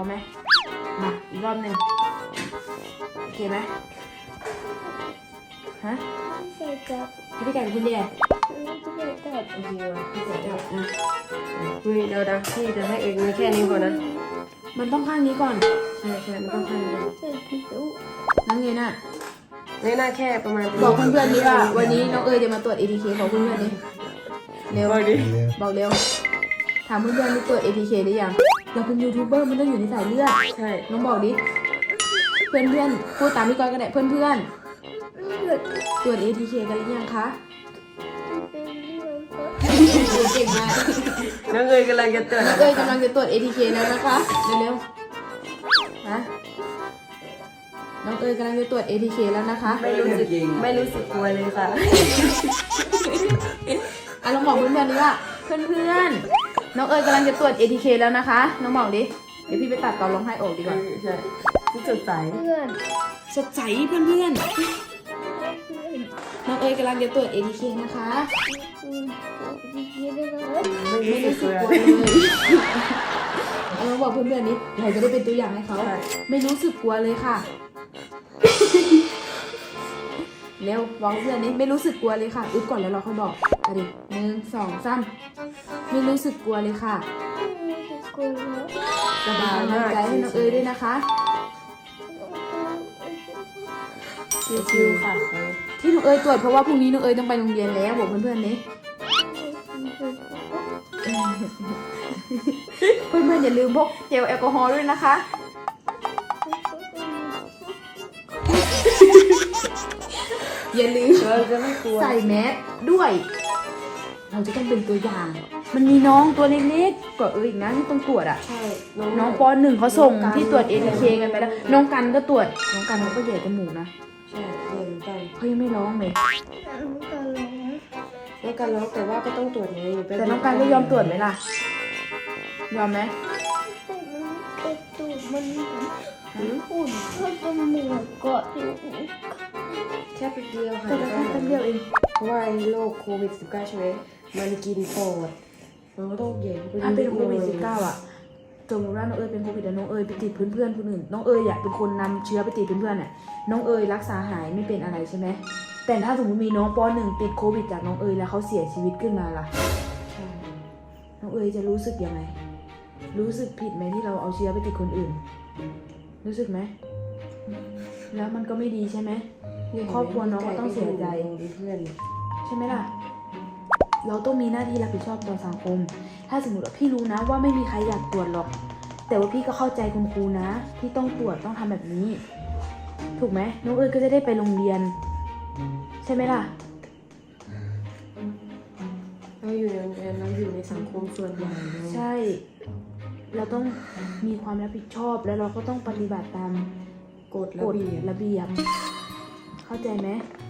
อมไหมมาอีกรอบหนึ่งโอเคไหมฮะใส่จับให้พี่ไก่เป็นคนเดียวใส่จับโอเคว่ะพี่จะจับอะคุยเดี๋ยวนะพี่จะให้เองมีแค่นี้ก่อนนะ มันต้องข้างนี้ก่อนใช่ใช่มันต้องทำอย่างนี้ใส่ผิวนั่นไงน่ะในหน้าแค่ประมาณบอกเพื่อนๆนี้ว่าวันนี้น้องเอ๋ยจะมาตรวจ ATK บอกเพื่อนๆนี้เร็วบอกดิบอกเร็วถามเพื่อนๆนี่ตรวจ ATK หรือยัง เราเป็นยูทูบเบอร์มันต้องอยู่ในสายเลือดใช่ น้องบอกดิ เพื่อนๆพูดตามพี่ก้อยก็ได้เพื่อนเลือดๆตรวจ ATK กันหรือยังคะเป็นเลือดครับเก่งมากน้องเอ๋ยกำลังจะเตือนน้องเอ๋ยกำลังจะตรวจ ATK แล้วนะคะเร็วๆฮะน้องเอ๋ยกำลังจะตรวจ ATK แล้วนะคะไม่รู้สึกไม่รู้สึกกลัวเลยค่ะ อะลองบอกเพื่อนๆดิว่าเพื่อนๆ น้องเอ๋ยกำลังจะตรวจ ATK แล้วนะคะ น้องบอกดิ เดี๋ยวพี่ไปตัดตอนร้องไห้ออกดีกว่าใช่ที่สดใสเลือดสดใสเพื่อนๆน้องเอ๋ยกำลังจะตรวจ ATK นะคะอืมดีเลยครับไม่ไม่รู้รู้สึสึกกกกลัลัววเลเลยยเอาลองบอกเพื่อนๆนี้เราจะได้เป็นตัวอย่างให้เขาใช่ไม่รู้สึกกลัวเลยค่ะ เร็วบอกเพื่อนนี้ไม่รู้สึกกลัวเลยค่ะ อึ๊บก่อนแล้วเราค่อยบอกอะดิหนึ่งสองสามไม่รู้สึกกลัวเลยค่ะไม่รู้สึกกลัวแล้วสบายกำลัมางกใจให้น้องเอ๋ยด้วยนะคะชิวๆค่ะ ที่น้องเอ๋ยตรวจเพราะว่าพรุ่งนี้น้องเอ๋ยต้องไปโรงเรียนแล้วบอกเพื่อนๆนี้เพื่อนๆอย่าลืมพกเจลแอลกอฮอล์ด้วยนะคะ อย่าลืมเราจะไม่กลัวใส่แมสด้วย เราจะต้องเป็นตัวอย่าง มันมีน้องตัวเล็กๆก็เอออีกนะที่ต้องตรวจอะ ใช่ น้องปหนึ่งเขาส่งที่ตรวจ ATK กันไปแล้ว น้องกันก็ตรวจ น้องกันเขาก็เหยียดจมูกนะใช่เหมือนกันเขายังไม่ร้องเลย แล้วกันแล้วแต่ว่าก็ต้องตรวจไงแต่น้องกันก็ยอมตรวจไหมล่ะ ยอมไหมแต่ตูดมันอุ่นก็จมูกเกาะอยู่แค่ไปเดียวค่ะแต่ก็แค่แป๊บเดียวเองเพราะว่าไอ้โรคโควิด -19 ใช่ไหมมันกินปอดมันก็ต้องใหญ่ถ้าเป็นโควิด 19 อะสมมติว่าน้องเอ๋ยเป็นโควิดแล้วน้องเอ๋ยไปติดเพื่อนๆคนอื่นน้องเอ๋ยอยากเป็นคนนำเชื้อไปติดเพื่อนๆเนี่ยน้องเอ๋ยรักษาหายไม่เป็นอะไรใช่ไหมแต่ถ้าสมมติมีน้องปหนึ่งติดโควิดจากน้องเอ๋ยแล้วเขาเสียชีวิตขึ้นมาล่ะใช่น้องเอ๋ยจะรู้สึกยังไง รู้สึกผิดไหมที่เราเอาเชื้อไปติดคนอื่น รู้สึกไหมแล้วมันก็ไม่ดีใช่ไหม ครอบครัวน้องก็ต้องเสียใจ เพื่อนใช่ไหมล่ะ เราต้องมีหน้าที่รับผิดชอบต่อสังคม ถ้าสมมติว่าพี่รู้นะว่าไม่มีใครอยากตรวจหรอก แต่ว่าพี่ก็เข้าใจคุณครูนะ ที่ต้องตรวจต้องทำแบบนี้ ถูกไหมน้องเอ๋ยก็จะได้ไปโรงเรียน ใช่ไหมล่ะ เราอยู่ในโรงเรียนเราอยู่ในสังคมส่วนใหญ่เนอะใช่ เราต้องมีความรับผิดชอบแล้วเราก็ต้องปฏิบัติตามกฎกระฎเบียบ ระเบียบ เข้าใจไหมใ